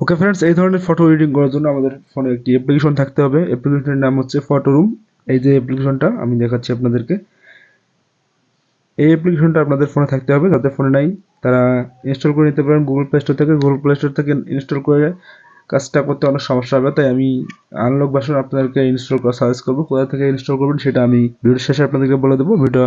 Okay friends এই ধরনের photo editing করার জন্য আমাদের ফোনে একটি অ্যাপ্লিকেশন থাকতে হবে। অ্যাপ্লিকেশনের নাম হচ্ছে ফটো রুম এই যে অ্যাপ্লিকেশনটা আমি দেখাচ্ছি আপনাদেরকে। এই অ্যাপ্লিকেশনটা আপনাদের ফোনে থাকতে হবে। যাদের ফোনে নাই, তারা ইনস্টল করে নিতে পারেন গুগল প্লে স্টোর থেকে। গুগল প্লে স্টোর থেকে ইনস্টল করে কাজটা করতে অনেক সমস্যা হবে। তাই আমি আনলক ভার্সন আপনাদেরকে ইনস্টল করা সাজেস্ট করব। কোথা থেকে ইনস্টল করবেন সেটা আমি ভিডিওর শেষে আপনাদেরকে বলে দেবো। ভিডিও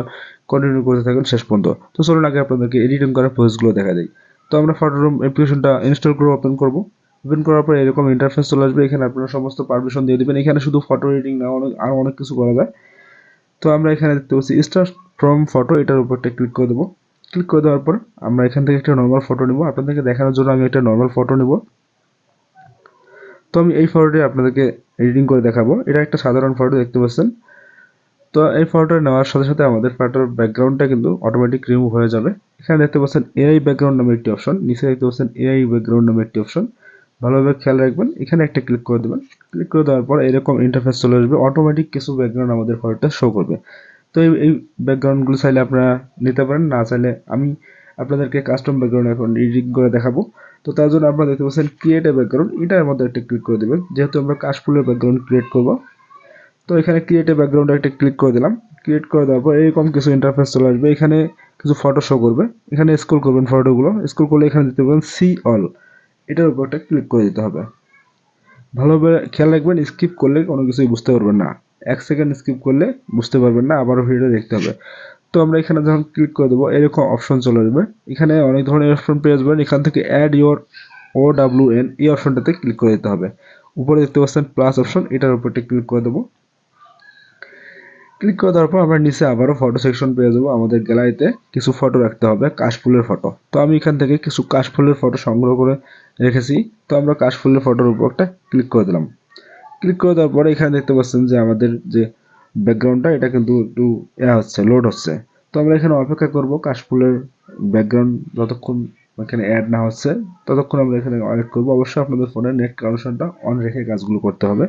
কন্টিনিউ করতে থাকেন শেষ পর্যন্ত। তো চলুন আগে আপনাদেরকে এডিটিং করার প্রসেসগুলো দেখা যায় তো আমরা ফটো রুম অ্যাপ্লিকেশনটা ইনস্টল করে ওপেন করব। ওপেন করার পর এরকম ইন্টারফেস চলে আসবে, এখানে আপনারা সমস্ত পারমিশন দিয়ে দেবেন। এখানে শুধু ফটো এডিটিং না, অনেক আরও অনেক কিছু করা যায়। তো আমরা এখানে দেখতে পাচ্ছি স্টার ফ্রম ফটো এটার উপর একটা ক্লিক করে দেবো। ক্লিক করে দেওয়ার পর আমরা এখান থেকে একটা নর্মাল ফটো নেব। আপনাদেরকে দেখানোর জন্য আমি একটা নর্মাল ফটো নেব। তো আমি এই ফটোটি আপনাদেরকে এডিটিং করে দেখাবো। এটা একটা সাধারণ ফটো দেখতে পাচ্ছেন? তো এই ফটোটা নেওয়ার সাথে সাথে আমাদের ফটোর ব্যাকগ্রাউন্ডটা কিন্তু অটোমেটিক রিমুভ হয়ে যাবে। এখানে দেখতে পাচ্ছেন এআই ব্যাকগ্রাউন্ড নামে একটি অপশন নিচে দেখতে পাচ্ছেন এআই ব্যাকগ্রাউন্ড নামে একটি অপশন ভালোভাবে খেয়াল রাখবেন। এখানে একটা ক্লিক করে দেবেন। ক্লিক করে দেওয়ার পর এরকম ইন্টারফেস চলে আসবে। অটোমেটিক কিছু ব্যাকগ্রাউন্ড আমাদের ফটোটা শো করবে। তো এই ব্যাকগ্রাউন্ডগুলো চাইলে আপনারা নিতে পারেন। না চাইলে আমি আপনাদেরকে কাস্টম ব্যাকগ্রাউন্ড এখন এডিট করে দেখাবো। তো তার জন্য আপনারা দেখতে পাচ্ছেন ক্রিয়েট এ ব্যাকগ্রাউন্ড এটার মধ্যে একটা ক্লিক করে দেবেন। যেহেতু আমরা কাশফুলের ব্যাকগ্রাউন্ড ক্রিয়েট করব। তো এখানে ক্রিয়েট এ ব্যাকগ্রাউন্ডে একটা ক্লিক করে দিলাম। ক্রিয়েট করে দেওয়ার পর এরকম কিছু ইন্টারফেস চলে আসবে। এখানে কিছু ফটো শো করবে। এখানে স্ক্রল করবেন ফটোগুলো স্ক্রল করলে এখানে দিতে পারবেন সি অল এটার উপর একটা ক্লিক করে দিতে হবে। ভালোভাবে খেয়াল রাখবেন স্কিপ করলে কোনো কিছুই বুঝতে পারবেন না। এক সেকেন্ড স্কিপ করলে বুঝতে পারবেন না, আবারও ভিডিও দেখতে হবে। তো আমরা এখানে যখন ক্লিক করে দেবো, এরকম অপশন চলে আসবে। এখানে অনেক ধরনের অপশন পেয়ে যাবেন। এখান থেকে add your O W N এই অপশনটাতে ক্লিক করে দিতে হবে। উপরে দেখতে পাচ্ছেন প্লাস অপশন এটার উপরটা ক্লিক করে দেবো। ক্লিক করে দেওয়ার পর আমরা নিচে আবারও ফটো সেকশন পেয়ে যাব। আমাদের গ্যালারিতে কিছু ফটো রাখতে হবে, কাশফুলের ফটো তো আমি এখান থেকে কিছু কাশফুলের ফটো সংগ্রহ করে রেখেছি। তো আমরা কাশফুলের ফটোর উপর একটা ক্লিক করে দিলাম। ক্লিক করে দেওয়ার পরে এখানে দেখতে পাচ্ছেন যে আমাদের যে ব্যাকগ্রাউন্ডটা এটা কিন্তু একটু এ হচ্ছে লোড হচ্ছে। তো আমরা এখানে অপেক্ষা করব কাশফুলের ব্যাকগ্রাউন্ড যতক্ষণ এখানে অ্যাড না হচ্ছে, ততক্ষণ আমরা এখানে ওয়েট করব। অবশ্যই আপনাদের ফোনের নেট কানেকশনটা অন রেখে কাজগুলো করতে হবে।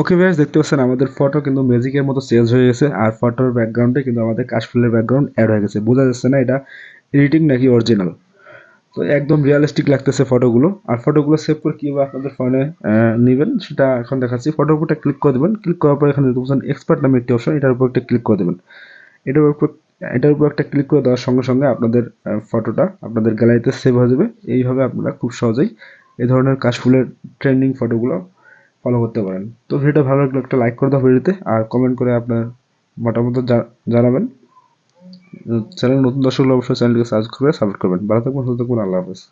ওকে ভাইয়াস দেখতে পাচ্ছেন, আমাদের ফটো কিন্তু ম্যাজিকের মতো চেঞ্জ হয়ে গেছে। আর ফটোর ব্যাকগ্রাউন্ডে কিন্তু আমাদের কাশফুলের ব্যাকগ্রাউন্ড অ্যাড হয়ে গেছে। বোঝা যাচ্ছে না এটা এডিটিং নাকি অরিজিনাল তো একদম রিয়েলিস্টিক লাগতেছে ফটোগুলো আর ফটোগুলো সেভ করে কীভাবে আপনাদের ফোনে নেবেন, সেটা এখন দেখাচ্ছি। ফটোর উপরটা ক্লিক করে দেবেন। ক্লিক করার পর এখানে দেখতে এক্সপার্ট নামে একটি অপশন এটার উপর একটা ক্লিক করে দেবেন। এটার উপর এটার উপর একটা ক্লিক করে দেওয়ার সঙ্গে সঙ্গে আপনাদের ফটোটা আপনাদের গ্যালারিতে সেভ হয়ে যাবে। এইভাবে আপনারা খুব সহজেই এই ধরনের কাশফুলের ট্রেন্ডিং ফটোগুলো ফলো করতে পারেন। তো ভিডিওটা ভালো লাগলে একটা লাইক করে দাও ভিডিওতে, আর কমেন্ট করে আপনার মতামত জানাবেন। চ্যানেল নতুন দর্শক অবশ্যই চ্যানেলটিকে সাবস্ক্রাইব করে সাপোর্ট করবেন। ভালো থাকবেন, সুস্থ থাকবেন, আল্লাহ হাফেজ।